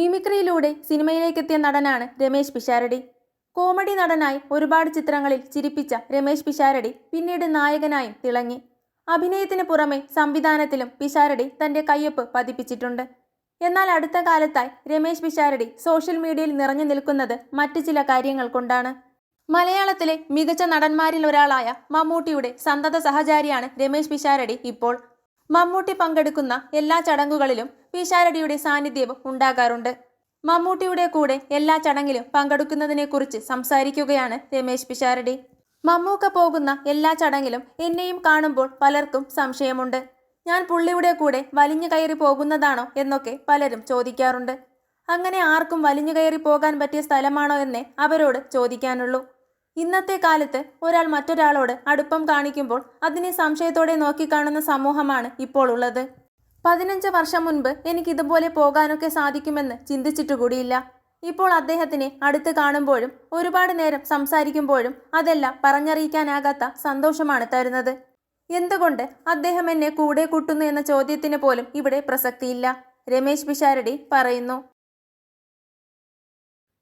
മിമിക്രിയിലൂടെ സിനിമയിലേക്കെത്തിയ നടനാണ് രമേശ് പിഷാരടി. കോമഡി നടനായി ഒരുപാട് ചിത്രങ്ങളിൽ ചിരിപ്പിച്ച രമേശ് പിഷാരടി പിന്നീട് നായകനായും തിളങ്ങി. അഭിനയത്തിന് പുറമെ സംവിധാനത്തിലും പിഷാരടി തന്റെ കയ്യൊപ്പ് പതിപ്പിച്ചിട്ടുണ്ട്. എന്നാൽ അടുത്ത കാലത്തായി രമേശ് പിഷാരടി സോഷ്യൽ മീഡിയയിൽ നിറഞ്ഞു നിൽക്കുന്നത് മറ്റു ചില കാര്യങ്ങൾ കൊണ്ടാണ്. മലയാളത്തിലെ മികച്ച നടന്മാരിൽ ഒരാളായ മമ്മൂട്ടിയുടെ സന്തത സഹചാരിയാണ് രമേശ് പിഷാരടി ഇപ്പോൾ. മമ്മൂട്ടി പങ്കെടുക്കുന്ന എല്ലാ ചടങ്ങുകളിലും പിഷാരടിയുടെ സാന്നിധ്യവും ഉണ്ടാകാറുണ്ട്. മമ്മൂട്ടിയുടെ കൂടെ എല്ലാ ചടങ്ങിലും പങ്കെടുക്കുന്നതിനെക്കുറിച്ച് സംസാരിക്കുകയാണ് രമേശ് പിഷാരടി. മമ്മൂക്ക പോകുന്ന എല്ലാ ചടങ്ങിലും എന്നെയും കാണുമ്പോൾ പലർക്കും സംശയമുണ്ട്. ഞാൻ പുള്ളിയുടെ കൂടെ വലിഞ്ഞു കയറി പോകുന്നതാണോ എന്നൊക്കെ പലരും ചോദിക്കാറുണ്ട്. അങ്ങനെ ആർക്കും വലിഞ്ഞു കയറി പോകാൻ പറ്റിയ സ്ഥലമാണോ എന്നേ അവരോട് ചോദിക്കാനുള്ളൂ. ഇന്നത്തെ കാലത്ത് ഒരാൾ മറ്റൊരാളോട് അടുപ്പം കാണിക്കുമ്പോൾ അതിനെ സംശയത്തോടെ നോക്കിക്കാണുന്ന സമൂഹമാണ് ഇപ്പോൾ ഉള്ളത്. പതിനഞ്ച് വർഷം മുൻപ് എനിക്ക് ഇതുപോലെ പോകാനൊക്കെ സാധിക്കുമെന്ന് ചിന്തിച്ചിട്ടുകൂടിയില്ല. ഇപ്പോൾ അദ്ദേഹത്തിനെ അടുത്ത് കാണുമ്പോഴും ഒരുപാട് നേരം സംസാരിക്കുമ്പോഴും അതെല്ലാം പറഞ്ഞറിയിക്കാനാകാത്ത സന്തോഷമാണ് തരുന്നത്. എന്തുകൊണ്ട് അദ്ദേഹം എന്നെ കൂടെ കൂട്ടുന്നു എന്ന ചോദ്യത്തിന് പോലും ഇവിടെ പ്രസക്തിയില്ല? രമേശ് പിഷാരടി പറയുന്നു.